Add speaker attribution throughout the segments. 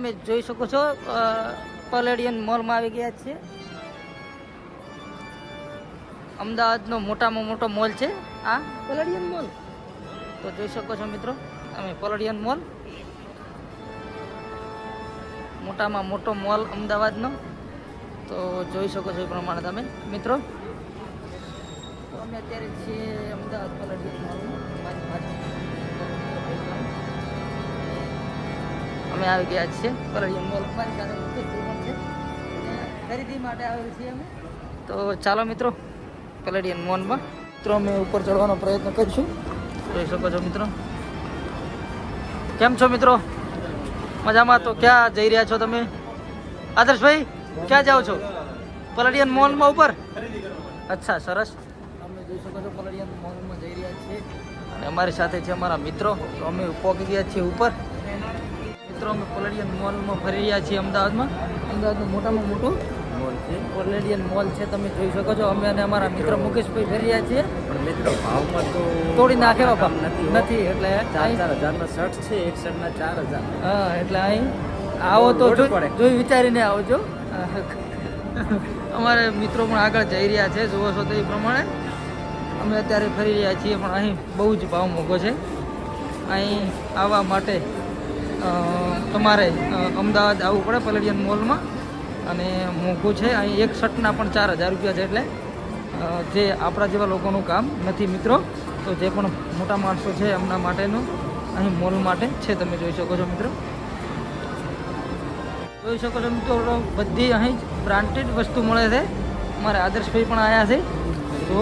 Speaker 1: તમે જોઈ શકો છો પલેડિયન મોલમાં આવી ગયા છીએ. અમદાવાદનો મોટામાં મોટો મોલ છે આ. Palladium mall? તો જોઈ શકો છો મિત્રો તમે પલેડિયન મોલ. મોટામાં મોટો મોલ અમદાવાદનો. તો જોઈ શકો છો એ પ્રમાણે તમે. મિત્રો? અમે અત્યારે છીએ અમદાવાદ પલેડિયન મોલમાં. અમે આવી ગયા છીએ. પલેડિયન મોલ અમારી સાથે મુકેશભાઈ પણ છે. ખરીદી માટે આવેલ છીએ અમે. તો ચાલો મિત્રો પલડિયન મોલમાં મિત્રો અમે ઉપર ચડવાનો પ્રયત્ન કરીશું. જોઈ શકો છો મિત્રો. કેમ છો મિત્રો? મજામાં તો ક્યાં જઈ રહ્યા છો તમે? આદર્શભાઈ ક્યાં જાઓ છો? પલડિયન મોલમાં ઉપર? અચ્છા સરસ. અમે જોઈ શકો છો પલડિયન મોલમાં જઈ રહ્યા છીએ. અને અમારી સાથે છે અમારા મિત્રો. તો અમે પહોંચી ગયા છીએ ઉપર. મિત્રો અમે પલેડિયન મોલમાં ફરી રહ્યા છીએ અમદાવાદમાં. અમદાવાદનું મોટામાં મોટું
Speaker 2: મોલ છે.
Speaker 1: પલેડિયન મોલ છે તમે જોઈ શકો છો. અમે અને અમારા મિત્ર મુકેશભાઈ ફરી રહ્યા છીએ.
Speaker 2: પણ મિત્રો ભાવમાં તો
Speaker 1: તોડી નાખે
Speaker 2: ભાવ નથી
Speaker 1: નથી એટલે
Speaker 2: ચાર ચાર હજારના શર્ટ છે એક શર્ટના ચાર હજાર.
Speaker 1: હા એટલે અહીં આવો તો જોઈ વિચારીને આવજો. અમારે મિત્રો પણ આગળ જઈ રહ્યા છે જુઓ છો તો એ પ્રમાણે. અમે અત્યારે ફરી રહ્યા છીએ પણ અહીં બહુ જ ભાવ મોંઘો છે. અહીં આવવા માટે તમારે અમદાવાદ આવવું પડે પલેડિયન મોલમાં. અને મોંઘું છે, અહીં એક શર્ટના પણ ચાર હજાર રૂપિયા છે એટલે જે આપણા જેવા લોકોનું કામ નથી મિત્રો. તો જે પણ મોટા માણસો છે એમના માટેનું અહીં મોલ માટે છે, તમે જોઈ શકો છો મિત્રો. જોઈ શકો છો મિત્રો, બધી અહીં બ્રાન્ડેડ વસ્તુ મળે છે. મારા આદર્શભાઈ પણ આવ્યા છે. તો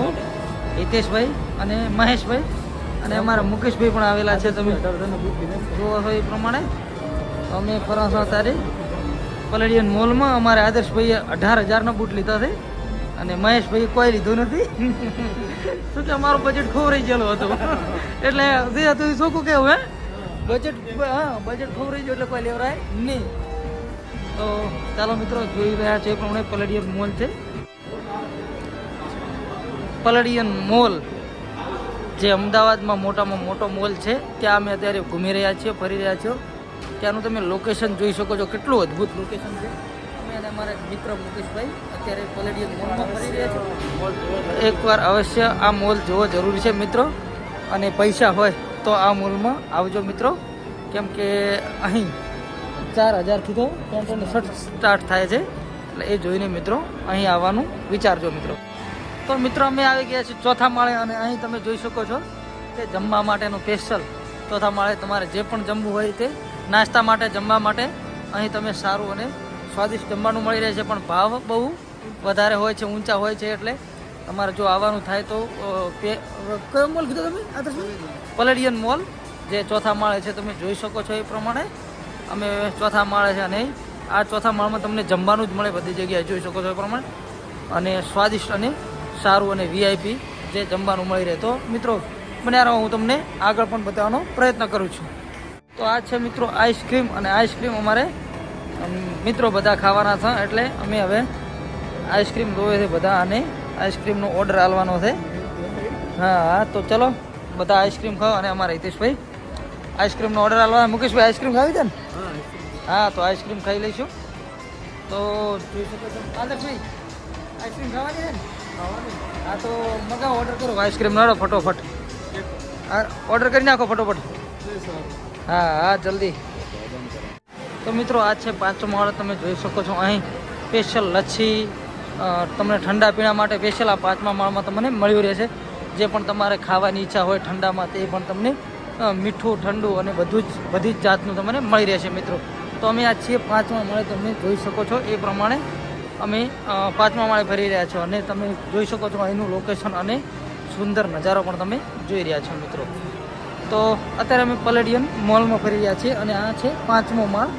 Speaker 1: હિતેશભાઈ અને મહેશભાઈ અને અમારા મુકેશભાઈ પણ આવેલા છે, તમે જોવા છો એ પ્રમાણે. અમે ફરાસા તારી પલડિયન મોલમાં અમારે આદર્શભાઈએ અઢાર હજારનો બૂટ લીધો છે અને મહેશભાઈએ કોઈ લીધું નથી. શું કે અમારું બજેટ ખોવરાઈ ગયેલો હતો. એટલે જે હતું એ શું કેવું હે? બજેટ હા બજેટ ખોવરાઈ ગયું એટલે કોઈ લેવરાય નહીં. તો ચાલો મિત્રો, જોઈ રહ્યા છે એ પ્રમાણે પલડિયન મોલ છે. Palladium mall. જે અમદાવાદમાં મોટામાં મોટો મોલ છે, ત્યાં અમે અત્યારે ઘૂમી રહ્યા છીએ, ફરી રહ્યા છીએ. ત્યાંનું તમે લોકેશન જોઈ શકો છો, કેટલું અદ્ભુત લોકેશન છે. અમે અને મિત્ર મુકેશભાઈ અત્યારે પલેડિયન મોલમાં ફરી એકવાર અવશ્ય આ મોલ જોવો જરૂરી છે મિત્રો. અને પૈસા હોય તો આ મોલમાં આવજો મિત્રો. કેમ કે અહીં ચાર હજારથી તો અને શર્ટ સ્ટાર્ટ થાય છે. એટલે એ જોઈને મિત્રો અહીં આવવાનું વિચારજો મિત્રો. તો મિત્રો, અમે આવી ગયા છીએ ચોથા માળે અને અહીં તમે જોઈ શકો છો કે જમવા માટેનું સ્પેશિયલ ચોથા માળે તમારે જે પણ જમવું હોય તે નાસ્તા માટે, જમવા માટે અહીં તમે સારું અને સ્વાદિષ્ટ જમવાનું મળી રહે છે. પણ ભાવ બહુ વધારે હોય છે, ઊંચા હોય છે એટલે તમારે જો આવવાનું થાય તો કયો મોલ કીધો તમે? પલેડિયન મોલ જે ચોથા માળે છે તમે જોઈ શકો છો એ પ્રમાણે. અમે ચોથા માળે છે અને આ ચોથા માળમાં તમને જમવાનું જ મળે બધી જગ્યાએ, જોઈ શકો છો એ પ્રમાણે. અને સ્વાદિષ્ટ અને સારું અને વીઆઈપી જે જમવાનું મળી રહે. તો મિત્રો, બન્યા રહો, હું તમને આગળ પણ બતાવવાનો પ્રયત્ન કરું છું. તો આ છે મિત્રો આઈસ્ક્રીમ અને આઈસ્ક્રીમ અમારે મિત્રો બધા ખાવાના છે, એટલે અમે હવે આઈસ્ક્રીમ જોવે છે બધા અને આઈસ્ક્રીમનો ઓર્ડર આલવાનો છે. હા હા તો ચલો, બધા આઈસ્ક્રીમ ખાઓ અને અમારા હિતેશભાઈ આઈસ્ક્રીમનો ઓર્ડર આલવા. મુકેશભાઈ, આઈસ્ક્રીમ ખાવી છે ને? હા, તો આઈસ્ક્રીમ ખાઈ લઈશું. તો, આદર્શભાઈ, આઈસ્ક્રીમ ખાવાની છે ને? હા તો મગાવો ઓર્ડર કરો આઈસ્ક્રીમ નાડો ફટોફટ. ઓર્ડર કરી નાખો ફટોફટ. હા હા, જલ્દી. તો મિત્રો, આ છે પાંચમો માળ તમે જોઈ શકો છો અહીં. સ્પેશિયલ લચ્છી તમને ઠંડા પીણા માટે સ્પેશિયલ આ પાંચમા માળમાં તમને મળ્યું રહેશે. જે પણ તમારે ખાવાની ઈચ્છા હોય ઠંડામાં, તે પણ તમને મીઠું, ઠંડુ અને બધું જ, બધી જ જાતનું તમને મળી રહેશે મિત્રો. તો અમે આ છીએ પાંચમા મળે, તમે જોઈ શકો છો એ પ્રમાણે અમે પાંચમા માળે ફરી રહ્યા છો અને તમે જોઈ શકો છો અહીંનું લોકેશન અને સુંદર નજારો પણ તમે જોઈ રહ્યા છો મિત્રો. તો અત્યારે અમે પલેડિયન મોલમાં ફરી રહ્યા છીએ અને આ છે પાંચમો માળ.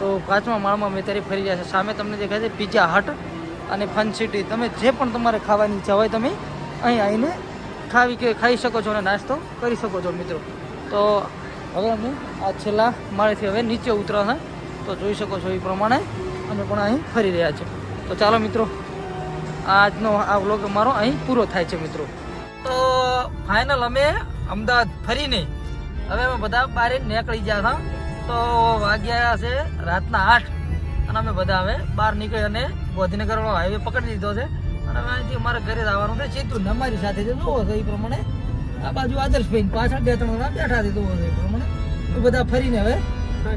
Speaker 1: તો પાંચમા માળમાં અમે અત્યારે ફરી રહ્યા છીએ. સામે તમને દેખાય છે પિઝા હટ અને ફન સિટી તમે જે પણ તમારે ખાવાની ઈચ્છા હોય તમે અહીં આવીને ખાવી કે ખાઈ શકો છો અને નાસ્તો કરી શકો છો મિત્રો. તો હવે અમે આ છેલ્લા માળેથી હવે નીચે ઉતરવાના. તો જોઈ શકો છો એ પ્રમાણે અમે પણ અહીં ફરી રહ્યા છીએ. તો ચાલો મિત્રો આજનો આ વ્લોગ અમારો અહીં પૂરો થાય છે મિત્રો. તો ફાઇનલ અમે અમદાવાદ ફરીને હવે અમે બધા બહાર નીકળી ગયા હતા. તો વાગ્યા છે રાતના આઠ અને અમે બધા હવે બહાર નીકળી અને ગોધીનગર વાળો હાઈવે પકડી લીધો છે. અને હવે અહીંથી અમારે ઘરે જવાનું છે. સીધું અમારી સાથે જે જોવો એ પ્રમાણે. આ બાજુ આદર્શભાઈ પાછળ બે ત્રણ જણા બેઠા દીધું જોવો એ પ્રમાણે. બધા ફરીને હવે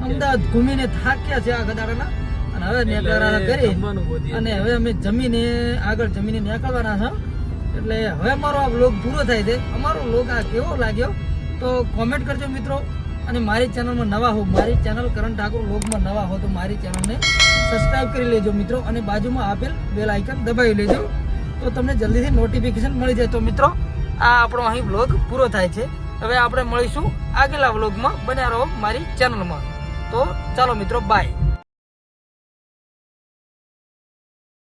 Speaker 1: અમદાવાદ ઘૂમીને થાક્યા છે આ ગદાડાના. અને હવે નીકળવાના કરી અને હવે અમે જમીને આગળ જમીને નીકળવાના છો. એટલે હવે અમારો આ બ્લોગ પૂરો થાય છે. અમારો બ્લોગ આ કેવો લાગ્યો તો કોમેન્ટ કરજો મિત્રો. અને મારી ચેનલમાં નવા હો મારી ચેનલ કરણ ઠાકોર વ્લોગમાં નવા હો તો મારી ચેનલને સબસ્ક્રાઇબ કરી લેજો મિત્રો. અને બાજુમાં આપેલ બેલ આઇકન દબાવી લેજો. તો તમને જલ્દીથી નોટિફિકેશન મળી જાય. તો મિત્રો આ આપણો અહીં વ્લોગ પૂરો થાય છે. હવે આપણે મળીશું આગલા વ્લોગમાં બન્યા રહો મારી ચેનલમાં તો ચાલો મિત્રો બાય